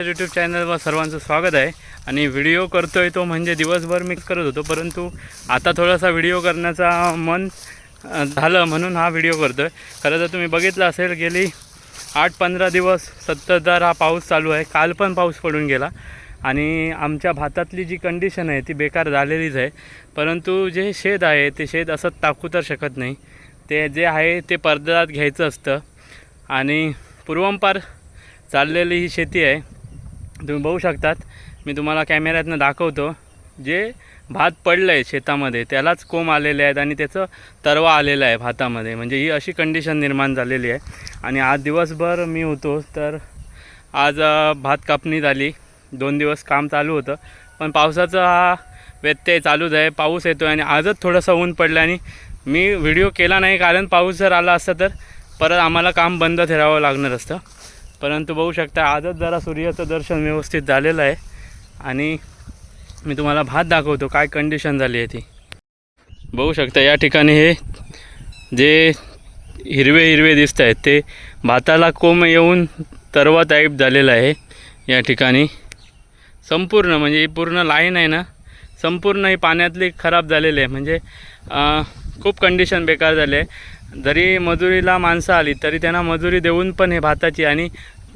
YouTube चॅनलवर सर्वांचं स्वागत आहे. आणि व्हिडिओ करतोय तो म्हणजे दिवसभर मी करत होतो परंतु आता थोडासा व्हिडिओ करण्याचा मन झालं म्हणून हा व्हिडिओ करतो आहे खरं तर तुम्ही बघितलं असेल गेली आठ पंधरा दिवस सततधार हा पाऊस चालू आहे. काल पण पाऊस पडून गेला. आणि आमच्या भातातली जी कंडिशन आहे ती बेकार झालेलीच आहे. परंतु जे शेत आहे ते शेत असं टाकू तर शकत नाही. ते जे आहे ते पडद्यात घ्यायचं असतं. आणि पूर्वंपार चाललेली ही शेती आहे तुम्ही बघू शकतात. मी तुम्हाला कॅमेऱ्यातनं दाखवतो. जे भात पडलं आहे शेतामध्ये त्यालाच कोंब आलेले आहेत आणि त्याचं तरवा आलेला आहे भातामध्ये. म्हणजे ही अशी कंडिशन निर्माण झालेली आहे. आणि आज दिवसभर मी होतो तर आज भात कापणी झाली. दोन दिवस काम चालू होतं. पण पावसाचा हा व्यत्यय चालूच आहे. पाऊस येतो आहे आणि आजच थोडंसं ऊन पडलं आणि मी व्हिडिओ केला नाही कारण पाऊस जर आला असता तर परत आम्हाला काम बंद ठेवावं लागणार असतं. परंतु बघू शकता आजच जरा सूर्याचं दर्शन व्यवस्थित झालेलं आहे. आणि मी तुम्हाला भात दाखवतो काय कंडिशन झाली आहे ती. बघू शकता या ठिकाणी हे जे हिरवे हिरवे दिसत आहेत ते भाताला कोंब येऊन तरवा टाईप झालेलं आहे या ठिकाणी. संपूर्ण म्हणजे ही पूर्ण लाईन आहे ना संपूर्ण ही पाण्यातली खराब झालेली आहे. म्हणजे खूप कंडिशन बेकार झाली. आहे जरी मजुरीला माणसं आली तरी त्यांना मजुरी देऊन पण हे भाताची आणि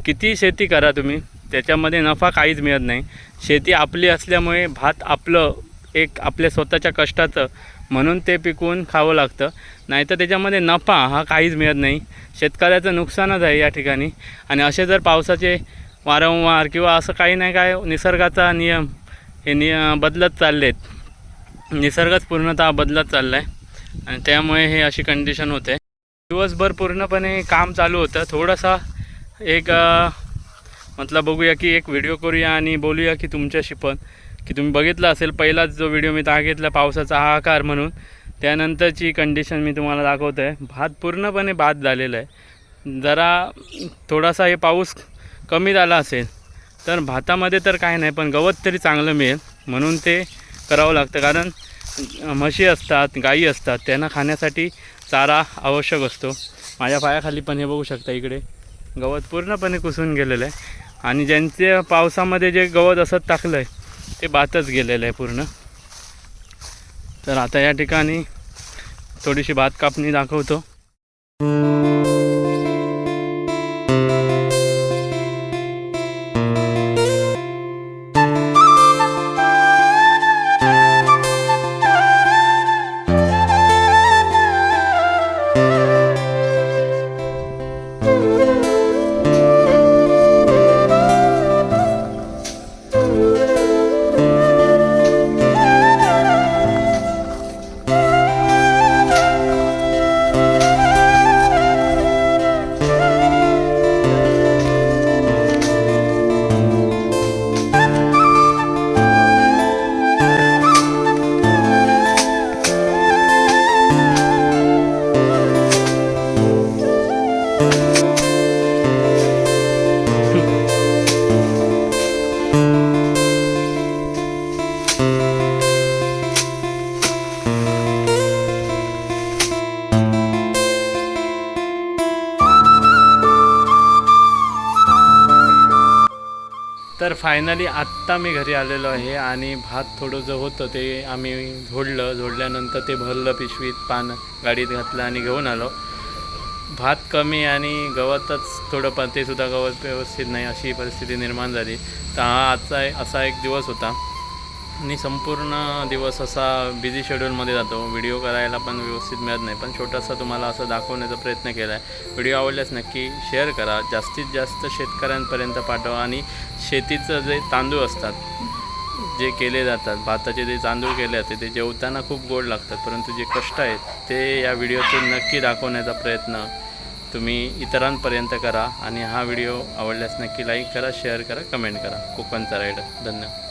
किती शेती करा तुम्ही त्याच्यामध्ये नफा काहीच मिळत नाही. शेती आपली असल्यामुळे भात आपलं एक आपल्या स्वतःच्या कष्टाचं म्हणून ते पिकवून खावं लागतं. नाहीतर त्याच्यामध्ये नफा हा काहीच मिळत नाही. शेतकऱ्याचं नुकसानच आहे या ठिकाणी. आणि असे जर पावसाचे वारंवार किंवा असं काही नाही काय निसर्गाचा नियम हे निय बदलत चाललेत. निसर्गच पूर्णतः बदलत चालला आहे आणि त्यामुळे हे अशी कंडिशन होते. दिवसभर पूर्णपणे काम चालू होतं. थोडासा एक मतलब बघूया की एक व्हिडिओ करूया आणि बोलूया की तुमच्याशी पण. की तुम्ही बघितलं असेल पहिलाच जो व्हिडिओ मी सांगितला पावसाचा हाहाकार म्हणून. त्यानंतरची कंडिशन मी तुम्हाला दाखवतो आहे भात पूर्णपणे बाद झालेला आहे. जरा थोडासा हे पाऊस कमी झाला असेल तर भातामध्ये तर काय नाही पण गवत तरी चांगलं मिळेल म्हणून ते करावं लागतं. कारण म्हशी असतात गायी असतात त्यांना खाण्यासाठी चारा आवश्यक असतो. माझ्या पायाखाली पण हे बघू शकता इकडे. गवत पूर्णपणे कुसून गेलेलं आहे. आणि ज्यांचे पावसामध्ये जे गवत असत टाकलं आहे ते भातच गेलेलं आहे पूर्ण. तर आता या ठिकाणी थोडीशी भात कापणी दाखवतो. तर फायनली आत्ता मी घरी आलेलो आहे आणि भात थोडं जे होतं ते आम्ही झोडलं झोडल्यानंतर ते भरलं पिशवीत पान गाडीत घातलं आणि घेऊन आलो. भात कमी आणि गवतच थोडं पण तेसुद्धा गवत व्यवस्थित नाही अशी परिस्थिती निर्माण झाली. तर हा आजचा एक- असा एक दिवस होता. आणि संपूर्ण दिवस असा बिझी शेड्यूलमध्ये जातो. व्हिडिओ करायला पण व्यवस्थित मिळत नाही. पण छोटासा तुम्हाला असं दाखवण्याचा प्रयत्न केला आहे व्हिडिओ आवडल्यास नक्की शेअर करा. जास्तीत जास्त शेतकऱ्यांपर्यंत पाठवा आणि शेतीचं जे तांदूळ असतात जे केले जातात भाताचे जे तांदूळ केले जाते ते जेवताना खूप गोड लागतात. परंतु जे कष्ट आहेत ते या व्हिडिओतून नक्की दाखवण्याचा प्रयत्न तुम्ही इतरांपर्यंत करा. आणि हा व्हिडिओ आवडल्यास नक्की लाईक करा शेअर करा कमेंट करा. कोकणचा राईडर धन्यवाद.